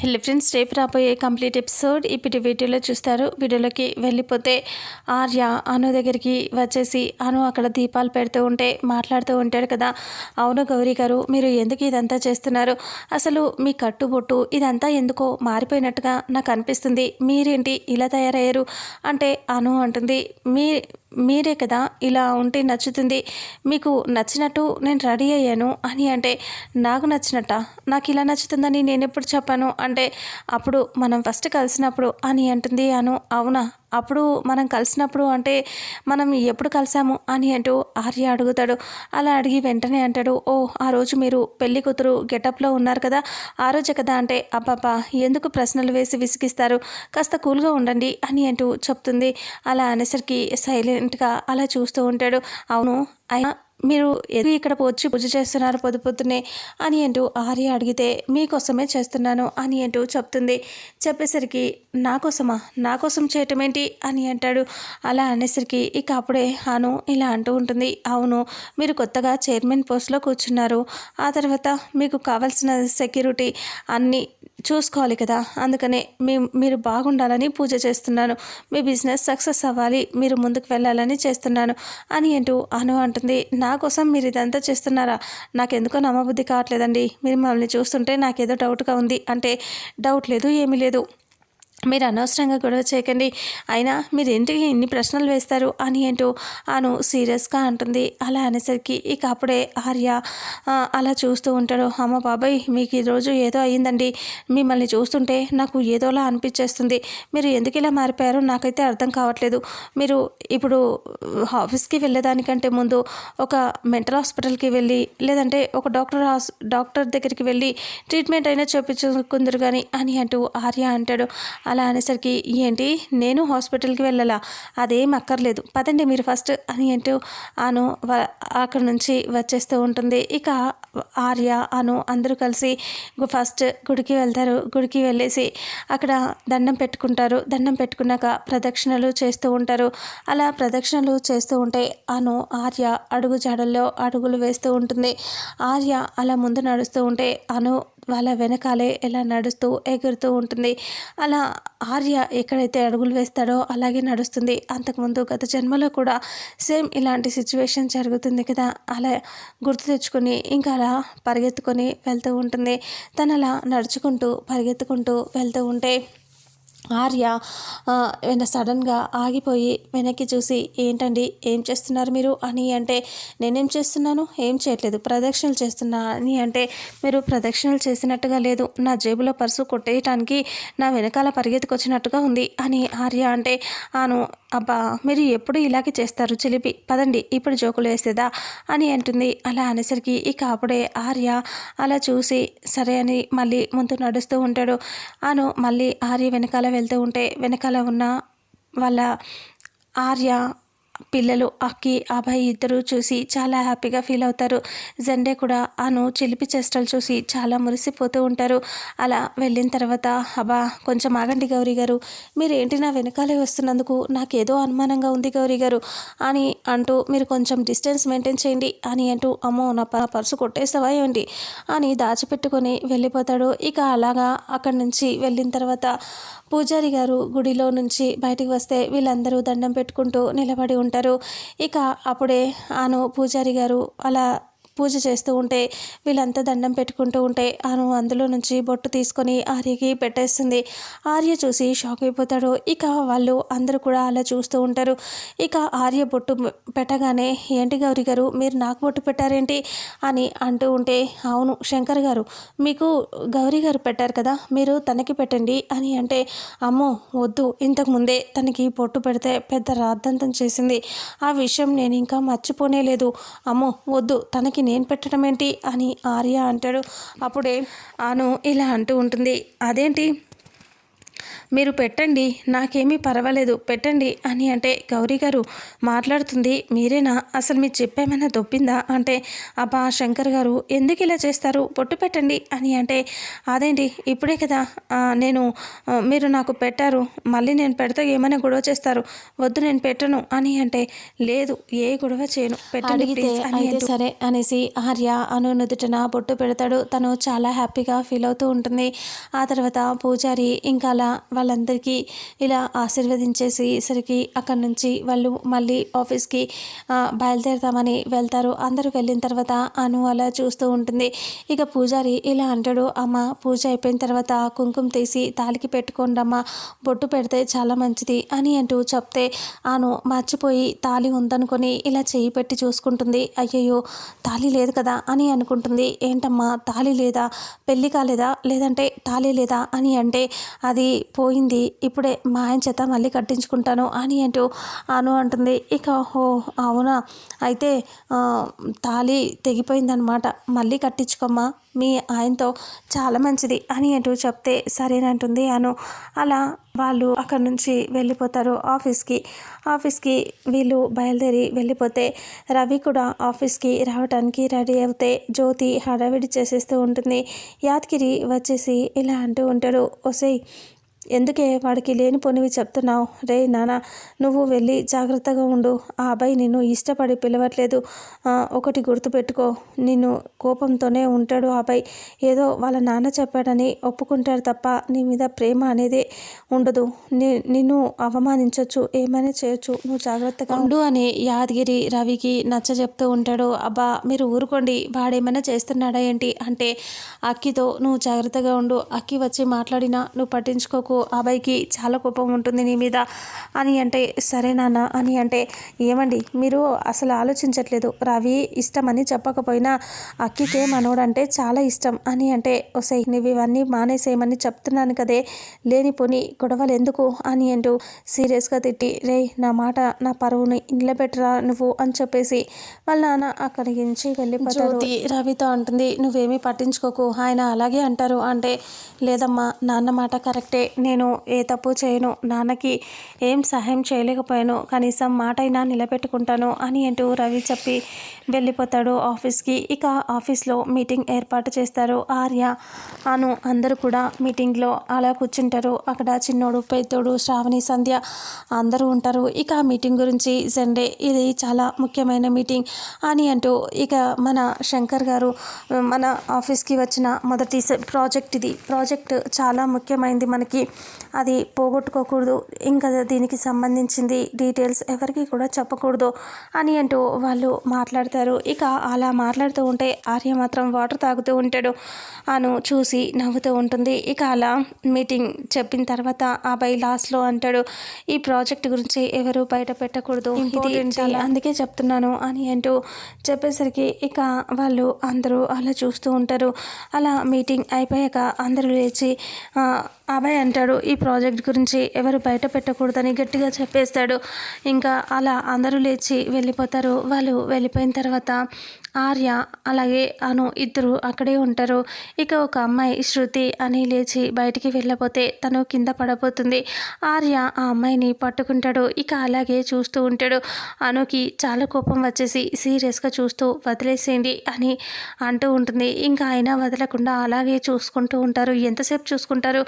హెల్ friends రేపు రాబోయే complete episode ఇప్పుడు వీడియోలో చూస్తారు. వీడియోలోకి వెళ్ళిపోతే ఆర్య అను దగ్గరికి వచ్చేసి అను అక్కడ దీపాలు పెడుతూ ఉంటే మాట్లాడుతూ ఉంటాడు కదా. అవును గౌరీ గారు మీరు ఎందుకు ఇదంతా చేస్తున్నారు? అసలు మీ కట్టుబొట్టు ఇదంతా ఎందుకో మారిపోయినట్టుగా నాకు అనిపిస్తుంది. మీరేంటి ఇలా తయారయ్యారు? అంటే అను అంటుంది. మీ మీరే కదా ఇలా ఉంటే నచ్చుతుంది. మీకు నచ్చినట్టు నేను రెడీ అయ్యాను అని అంటే నాకు నచ్చినట్ట? నాకు ఇలా నచ్చుతుందని నేను ఎప్పుడు చెప్పాను? అంటే అప్పుడు మనం ఫస్ట్ కలిసినప్పుడు అని అంటుంది అను. అవునా? అప్పుడు మనం కలిసినప్పుడు అంటే మనం ఎప్పుడు కలిసాము అని అంటూ ఆర్య అడుగుతాడు. అలా అడిగి వెంటనే అంటాడు ఓ ఆ రోజు మీరు పెళ్ళి కూతురు గెటప్లో ఉన్నారు కదా ఆ రోజు కదా అంటే అబ్బాబా ఎందుకు ప్రశ్నలు వేసి విసిగిస్తారు? కాస్త కూల్గా ఉండండి అని అంటూ చెప్తుంది. అలా అనేసరికి సైలెంట్గా అలా చూస్తూ ఉంటాడు. అవును అయినా మీరు ఎందుకు ఇక్కడ వచ్చి పూజ చేస్తున్నారు పొద్దు పొద్దునే అని అంటూ ఆర్య అడిగితే మీకోసమే చేస్తున్నాను అని అంటూ చెప్తుంది. చెప్పేసరికి నా కోసమా? నా కోసం చేయటం ఏంటి? అని అంటాడు. అలా అనేసరికి ఇక అప్పుడే అను ఇలా అంటూ ఉంటుంది. అవును మీరు కొత్తగా చైర్మన్ పోస్ట్లో కూర్చున్నారు. ఆ తర్వాత మీకు కావాల్సిన సెక్యూరిటీ అన్నీ చూసుకోవాలి కదా. అందుకనే మీ మీరు బాగుండాలని పూజ చేస్తున్నాను. మీ బిజినెస్ సక్సెస్ అవ్వాలి. మీరు ముందుకు వెళ్ళాలని చేస్తున్నాను అని అంటూ అను అంటుంది. నా కోసం మీరు ఇదంతా చేస్తున్నారా? నాకెందుకో నమ్మబుద్ధి కావట్లేదండి. మీరు మమ్మల్ని చూస్తుంటే నాకేదో డౌట్గా ఉంది. అంటే డౌట్ లేదు ఏమీ లేదు. మీరు అనవసరంగా గొడవ చేయకండి. అయినా మీరు ఇంటికి ఇన్ని ప్రశ్నలు వేస్తారు? అని ఏంటో అను సీరియస్గా అంటుంది. అలా అనేసరికి ఇక అప్పుడే ఆర్య అలా చూస్తూ ఉంటాడు. అమ్మ బాబాయ్ మీకు ఈరోజు ఏదో అయ్యిందండి. మిమ్మల్ని చూస్తుంటే నాకు ఏదోలా అనిపించేస్తుంది. మీరు ఎందుకు ఇలా మారిపోయారో నాకైతే అర్థం కావట్లేదు. మీరు ఇప్పుడు ఆఫీస్కి వెళ్ళేదానికంటే ముందు ఒక మెంటల్ హాస్పిటల్కి వెళ్ళి లేదంటే ఒక డాక్టర్ హాస్ డాక్టర్ దగ్గరికి వెళ్ళి ట్రీట్మెంట్ అయినా చూపించుకుందరు కానీ అని అంటూ ఆర్య అంటాడు. అలా అనేసరికి ఏంటి? నేను హాస్పిటల్కి వెళ్ళాలా? అదేం అక్కర్లేదు. పదండి మీరు ఫస్ట్ అని ఏంటో అను అక్కడ నుంచి వచ్చేస్తూ ఉంటుంది. ఇక ఆర్య అను అందరూ కలిసి ఫస్ట్ గుడికి వెళ్తారు. గుడికి వెళ్ళేసి అక్కడ దండం పెట్టుకుంటారు. దండం పెట్టుకున్నాక ప్రదక్షిణలు చేస్తూ ఉంటారు. అలా ప్రదక్షిణలు చేస్తూ ఉంటే అను ఆర్య అడుగు జాడల్లో అడుగులు వేస్తూ ఉంటుంది. ఆర్య అలా ముందు నడుస్తూ ఉంటే అను వాళ్ళ వెనకాలే ఎలా నడుస్తూ ఎగురుతూ ఉంటుంది. అలా ఆర్య ఎక్కడైతే అడుగులు వేస్తాడో అలాగే నడుస్తుంది. అంతకుముందు గత జన్మలో కూడా సేమ్ ఇలాంటి సిచ్యువేషన్ జరుగుతుంది కదా. అలా గుర్తు తెచ్చుకొని ఇంకా అలా పరిగెత్తుకొని వెళ్తూ ఉంటుంది. తను అలా నడుచుకుంటూ పరిగెత్తుకుంటూ వెళ్తూ ఉంటే ఆర్య వెన సడన్గా ఆగిపోయి వెనక్కి చూసి ఏంటండి ఏం చేస్తున్నారు మీరు? అని అంటే నేనేం చేస్తున్నాను? ఏం చేయట్లేదు. ప్రదక్షిణలు చేస్తున్నా అని అంటే మీరు ప్రదక్షిణలు చేసినట్టుగా లేదు. నా జేబులో పర్సు కొట్టేయటానికి నా వెనకాల పరిగెత్తుకొచ్చినట్టుగా ఉంది అని ఆర్య అంటే ఆను అబ్బా మీరు ఎప్పుడు ఇలాగే చేస్తారు చిలిపి? పదండి ఇప్పుడు జోకులు వేసేదా? అని అంటుంది. అలా అనేసరికి ఇక అప్పుడే ఆర్య అలా చూసి సరే అని మళ్ళీ ముందు నడుస్తూ ఉంటాడు. అను మళ్ళీ ఆర్య వెనకాల వెళ్తూ ఉంటే వెనకాల ఉన్న వాళ్ళ ఆర్య పిల్లలు అక్కి అభయ్ ఇద్దరు చూసి చాలా హ్యాపీగా ఫీల్ అవుతారు. జెండే కూడా అను చిలిపి చేష్టలు చూసి చాలా మురిసిపోతూ ఉంటారు. అలా వెళ్ళిన తర్వాత అబ్బా కొంచెం ఆగండి గౌరీ గారు. మీరేంటి నా వెనకాలే వస్తున్నందుకు నాకేదో అనుమానంగా ఉంది గౌరీ గారు. అని అంటూ మీరు కొంచెం డిస్టెన్స్ మెయింటైన్ చేయండి అని అంటూ అమ్మో నా పర్సు కొట్టేస్తావా ఏంటి అని దాచిపెట్టుకొని వెళ్ళిపోతాడు. ఇక అలాగా అక్కడి నుంచి వెళ్ళిన తర్వాత పూజారి గారు గుడిలో నుంచి బయటికి వస్తే వీళ్ళందరూ దండం పెట్టుకుంటూ నిలబడి ఉంటారు ఉంటారు. ఇక అప్పుడే ఆను పూజారి గారు అలా పూజ చేస్తూ ఉంటే వీళ్ళంతా దండం పెట్టుకుంటూ ఉంటే అను అందులో నుంచి బొట్టు తీసుకొని ఆర్యకి పెట్టేస్తుంది. ఆర్య చూసి షాక్ అయిపోతాడు. ఇక వాళ్ళు అందరూ కూడా అలా చూస్తూ ఉంటారు. ఇక ఆర్య బొట్టు పెట్టగానే ఏంటి గౌరీ గారు మీరు నాకు బొట్టు పెట్టారేంటి? అని అంటూ ఉంటే అవును శంకర్ గారు మీకు గౌరీ గారు పెట్టారు కదా మీరు తనకి పెట్టండి అని అంటే అమ్మో వద్దు ఇంతకు ముందే తనకి బొట్టు పెడితే పెద్ద రాద్దంతం చేసింది. ఆ విషయం నేను ఇంకా మర్చిపోనే లేదు అమ్మో వద్దు తనకి నేను పెట్టడం ఏంటి అని ఆర్య అంటాడు. అప్పుడే ఆను ఇలా అంటూ ఉంటుంది. అదేంటి? మీరు పెట్టండి నాకేమీ పర్వాలేదు పెట్టండి అని అంటే గౌరీ గారు మాట్లాడుతుంది మీరేనా? అసలు మీరు చెప్పేమైనా దొబ్బిందా? అంటే అబ్బా శంకర్ గారు ఎందుకు ఇలా చేస్తారు? పొట్టు పెట్టండి అని అంటే అదేంటి ఇప్పుడే కదా నేను మీరు నాకు పెట్టారు మళ్ళీ నేను పెడితే ఏమైనా గొడవ చేస్తారు వద్దు నేను పెట్టను అని అంటే లేదు ఏ గొడవ చేయను పెట్టండి అయితే సరే అనేసి ఆర్య అను నుదుటన బొట్టు పెడతాడు. తను చాలా హ్యాపీగా ఫీల్ అవుతూ ఉంటుంది. ఆ తర్వాత పూజారి ఇంకా అలా వాళ్ళందరికీ ఇలా ఆశీర్వదించేసి సరికి అక్కడి నుంచి వాళ్ళు మళ్ళీ ఆఫీస్కి బయలుదేరుతామని వెళ్తారు. అందరూ వెళ్ళిన తర్వాత అను అలా చూస్తూ ఉంటుంది. ఇక పూజారి ఇలా అంటాడు అమ్మ పూజ అయిపోయిన తర్వాత కుంకుమ తీసి తాలికి పెట్టుకోండమ్మా బొట్టు పెడితే చాలా మంచిది అని అంటూ చెప్తే ఆను మర్చిపోయి తాలి ఉందనుకొని ఇలా చేయి పెట్టి చూసుకుంటుంది. అయ్యయ్యో తాళి లేదు కదా అని అనుకుంటుంది. ఏంటమ్మా తాళి లేదా? పెళ్ళి కాలేదా? లేదంటే తాళి లేదా? అని అంటే అది పోయింది. ఇప్పుడే మా ఆయన చేత మళ్ళీ కట్టించుకుంటాను అని అంటూ అను అంటుంది. ఇక ఓ అవునా? అయితే తాళి తెగిపోయిందనమాట మళ్ళీ కట్టించుకోమ్మా. మీ ఆయనతో చాలా మంచిది అని అంటూ చెప్తే సరేనంటుంది అను. అలా వాళ్ళు అక్కడ నుంచి వెళ్ళిపోతారు ఆఫీస్కి. ఆఫీస్కి వీళ్ళు బయలుదేరి వెళ్ళిపోతే రవి కూడా ఆఫీస్కి రావడానికి రెడీ అవుతే జ్యోతి హడావిడి చేసేస్తూ ఉంటుంది. యాదగిరి వచ్చేసి ఇలా అంటూ ఉంటాడు. ఒసై ఎందుకే వాడికి లేనిపోనివి చెప్తున్నావు? రే నాన్న నువ్వు వెళ్ళి జాగ్రత్తగా ఉండు. ఆ అబ్బాయి నిన్ను ఇష్టపడి పిలవట్లేదు. ఒకటి గుర్తుపెట్టుకో. నిన్ను కోపంతోనే ఉంటాడు ఆ అబ్బాయి. ఏదో వాళ్ళ నాన్న చెప్పాడని ఒప్పుకుంటాడు తప్ప నీ మీద ప్రేమ అనేది ఉండదు. నిన్ను అవమానించవచ్చు ఏమైనా చేయొచ్చు. నువ్వు జాగ్రత్తగా ఉండు అని యాదగిరి రవికి నచ్చ చెప్తూ ఉంటాడు. అబ్బా మీరు ఊరుకోండి. వాడేమైనా చేస్తున్నాడా ఏంటి? అంటే అక్కితో నువ్వు జాగ్రత్తగా ఉండు. అక్కి వచ్చి మాట్లాడినా నువ్వు పట్టించుకోకు. అబ్బాయికి చాలా కోపం ఉంటుంది నీ మీద. అని అంటే సరే నాన్న అని అంటే ఏమండి మీరు అసలు ఆలోచించట్లేదు. రవి ఇష్టమని చెప్పకపోయినా అక్కికే మనోడంటే చాలా ఇష్టం. అని అంటే ఒసై నువ్వు ఇవన్నీ మానేసేయమని చెప్తున్నాను కదే. లేనిపోని గొడవలు ఎందుకు? అని అంటూ సీరియస్గా తిట్టి రే నా మాట నా పరువుని నిలబెట్టరా నువ్వు? అని చెప్పేసి వాళ్ళ నాన్న అక్కడి నుంచి వెళ్ళిపోతాడు రవితో అంటుంది నువ్వేమీ పట్టించుకోకు. ఆయన అలాగే అంటారు. అంటే లేదమ్మా నాన్న మాట కరెక్టే. నేను ఏ తప్పు చేయను నాన్నకి ఏం సహాయం చేయలేకపోయాను కనీసం మాట అయినా నిలబెట్టుకుంటాను అని అంటూ రవి చెప్పి వెళ్ళిపోతాడు ఆఫీస్కి. ఇక ఆఫీస్లో మీటింగ్ ఏర్పాటు చేస్తారు ఆర్య అను అందరూ కూడా మీటింగ్లో అలా కూర్చుంటారు. అక్కడ చిన్నోడు పెద్దోడు శ్రావణి సంధ్య అందరూ ఉంటారు. ఇక మీటింగ్ గురించి సండే ఇది చాలా ముఖ్యమైన మీటింగ్ అని అంటూ ఇక మన శంకర్ గారు మన ఆఫీస్కి వచ్చిన మొదటి స- ప్రాజెక్ట్ ఇది. ప్రాజెక్ట్ చాలా ముఖ్యమైనది మనకి. అది పోగొట్టుకోకూడదు. ఇంకా దీనికి సంబంధించింది డీటెయిల్స్ ఎవరికి కూడా చెప్పకూడదు అని అంటూ వాళ్ళు మాట్లాడతారు. ఇక అలా మాట్లాడుతూ ఉంటే ఆర్య మాత్రం వాటర్ తాగుతూ ఉంటాడు అను చూసి నవ్వుతూ ఉంటుంది. ఇక అలా మీటింగ్ చెప్పిన తర్వాత ఆ బై లాస్ట్లో అంటాడు ఈ ప్రాజెక్ట్ గురించి ఎవరు బయట పెట్టకూడదు. ఇది అందుకే చెప్తున్నాను అని అంటూ చెప్పేసరికి ఇక వాళ్ళు అందరూ అలా చూస్తూ ఉంటారు. అలా మీటింగ్ అయిపోయాక అందరూ లేచి "ఆ, అభయ్ అంటాడు ఈ ప్రాజెక్ట్ గురించి ఎవరు బయట పెట్టకూడదని గట్టిగా చెప్పేస్తాడు. ఇంకా అలా అందరూ లేచి వెళ్ళిపోతారు. వాళ్ళు వెళ్ళిపోయిన తర్వాత ఆర్య అలాగే అను ఇద్దరు అక్కడే ఉంటారు. ఇక ఒక అమ్మాయి శృతి అని లేచి బయటికి వెళ్ళపోతే తను కింద పడబోతుంది. ఆర్య ఆ అమ్మాయిని పట్టుకుంటాడు. ఇక అలాగే చూస్తూ ఉంటాడు. అనుకి చాలా కోపం వచ్చేసి సీరియస్గా చూస్తూ వదిలేసేయండి అని అంటూ ఉంటుంది. ఇంకా అయినా వదలకుండా అలాగే చూసుకుంటూ ఉంటారు. ఎంతసేపు చూసుకుంటారు?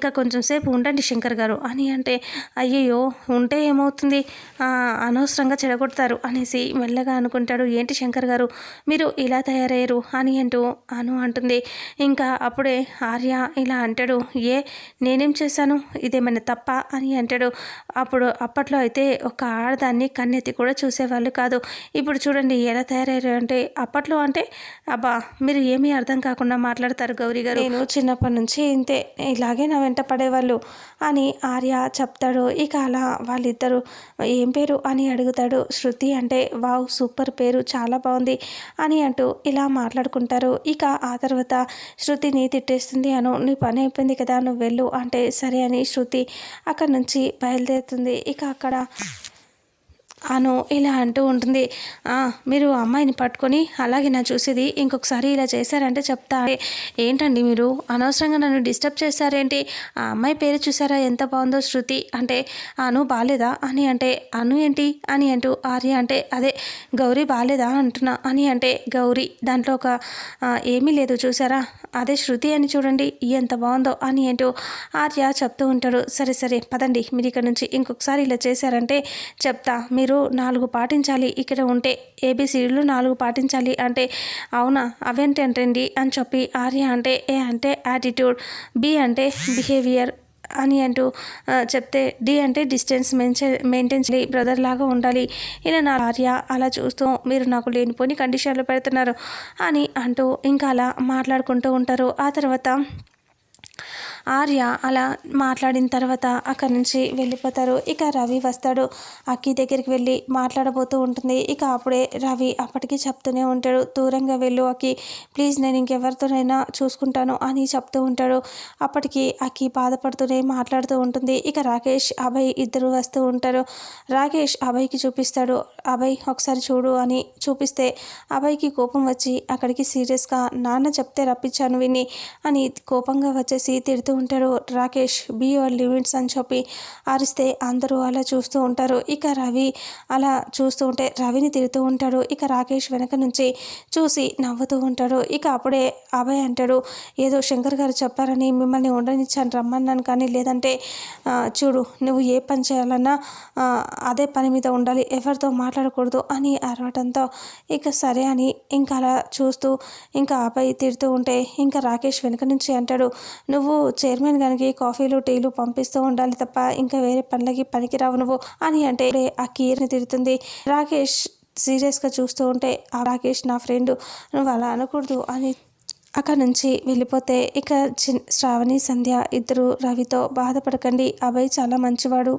ఇంకా కొంచెం సేపు ఉండండి శంకర్ గారు అని అంటే అయ్యయ్యో ఉంటే ఏమవుతుంది? అనవసరంగా చెడగొడతారు అనేసి మెల్లగా అనుకుంటాడు. ఏంటి శంకర్ గారు మీరు ఇలా తయారయ్యారు? అని అంటూ అను అంటుంది. ఇంకా అప్పుడే ఆర్య ఇలా అంటాడు ఏ నేనేం చేశాను? ఇదేమైనా తప్ప? అని అంటాడు. అప్పుడు అప్పట్లో అయితే ఒక ఆడదాన్ని కన్నెత్తి కూడా చూసేవాళ్ళు కాదు. ఇప్పుడు చూడండి ఎలా తయారయ్యారు అంటే అప్పట్లో అంటే అబ్బా మీరు ఏమీ అర్థం కాకుండా మాట్లాడతారు గౌరీ గారు. నేను చిన్నప్పటి నుంచి ఇంతే ఇలాగే నా వెంట పడేవాళ్ళు? అని ఆర్య చెప్తాడు. ఇక అలా వాళ్ళిద్దరు ఏం పేరు? అని అడుగుతాడు. శృతి అంటే వావ్ సూపర్ పేరు చాలా బాగుంది అని అంటూ ఇలా మాట్లాడుకుంటారు. ఇక ఆ తర్వాత శృతిని తిట్టేస్తుంది అను నీ పని అయిపోయింది కదా నువ్వు వెళ్ళు అంటే సరే అని శృతి అక్కడి నుంచి బయలుదేరుతుంది. ఇక అక్కడ అను ఇలా అంటూ ఉంటుంది. మీరు ఆ అమ్మాయిని పట్టుకొని అలాగే నా చూసేది ఇంకొకసారి ఇలా చేశారంటే చెప్తా ఏంటండి మీరు? అనవసరంగా నన్ను డిస్టర్బ్ చేశారేంటి? ఆ అమ్మాయి పేరు చూసారా? ఎంత బాగుందో శృతి అంటే అను బాలేదా? అని అంటే అను ఏంటి? అని అంటూ ఆర్య అంటే అదే గౌరీ బాలేదా? అంటున్నా. అని అంటే గౌరీ దాంట్లో ఒక ఏమీ లేదు చూసారా? అదే శృతి అని చూడండి ఎంత బాగుందో అని అంటూ ఆర్య చెప్తూ ఉంటాడు. సరే సరే పదండి మీరు ఇక్కడ నుంచి ఇంకొకసారి ఇలా చేశారంటే చెప్తా మీరు నాలుగు పాటించాలి. ఇక్కడ ఉంటే ఏబిసిడీలు నాలుగు పాటించాలి అంటే అవునా? అవేంటంటండి అని చెప్పి ఆర్య అంటే ఏ అంటే యాటిట్యూడ్ బి అంటే బిహేవియర్ అని అంటూ చెప్తే డి అంటే డిస్టెన్స్ మెయించే మెయింటైన్ చేయాలి బ్రదర్ లాగా ఉండాలి. ఇలా నా భార్య అలా చూస్తూ మీరు నాకు లేనిపోని కండిషన్లు పెడుతున్నారు అని అంటూ ఇంకా అలా మాట్లాడుకుంటూ ఉంటారు. ఆ తర్వాత ఆర్య అలా మాట్లాడిన తర్వాత అక్కడి నుంచి వెళ్ళిపోతారు. ఇక రవి వస్తాడు. అక్కి దగ్గరికి వెళ్ళి మాట్లాడబోతూ ఉంటుంది. ఇక అప్పుడే రవి అప్పటికి చెప్తూనే ఉంటాడు. దూరంగా వెళ్ళు అక్కి. ప్లీజ్ నేను ఇంకెవరితోనైనా చూసుకుంటాను అని చెప్తూ ఉంటాడు. అప్పటికి అక్కి బాధపడుతూనే మాట్లాడుతూ ఉంటుంది. ఇక రాకేష్ అభయ్ ఇద్దరు వస్తూ ఉంటారు. రాకేష్ అభయ్కి చూపిస్తాడు. అభయ్ ఒకసారి చూడు అని చూపిస్తే అభయ్కి కోపం వచ్చి అక్కడికి సీరియస్గా నాన్న చెప్తే రప్పించాను విని అని కోపంగా వచ్చేసి తిడుతూ ఉంటాడు రాకేష్ బీ యువర్ లిమిట్స్ అని చెప్పి అరిస్తే అందరూ అలా చూస్తూ ఉంటారు. ఇక రవి అలా చూస్తూ ఉంటే రవిని తిడుతూ ఉంటాడు. ఇక రాకేష్ వెనక నుంచి చూసి నవ్వుతూ ఉంటాడు. ఇక అప్పుడే అభయ్ అంటాడు ఏదో శంకర్ గారు చెప్పారని మిమ్మల్ని ఉండనిచ్చాను రమ్మన్నాను కానీ లేదంటే చూడు నువ్వు ఏ పని చేయాలన్నా అదే పని మీద ఉండాలి ఎవరితో మాట్లాడకూడదు అని అరవటంతో ఇక సరే అని ఇంకా అలా చూస్తూ ఇంకా అభయ్ తిడుతూ ఉంటే ఇంకా రాకేష్ వెనక నుంచి అంటాడు నువ్వు చైర్మన్ గారికి కాఫీలు టీలు పంపిస్తూ ఉండాలి తప్ప ఇంకా వేరే పనులకి పనికిరావు నువ్వు అని అంటే ఆ కీర్ని తిడుతుంది. రాకేష్ సీరియస్గా చూస్తూ ఉంటే ఆ రాకేష్ నా ఫ్రెండ్ నువ్వు అలా అనకూడదు అని అక్కడ నుంచి వెళ్ళిపోతే ఇక చి శ్రావణి సంధ్య ఇద్దరు రవితో బాధపడకండి. అభయ్ చాలా మంచివాడు.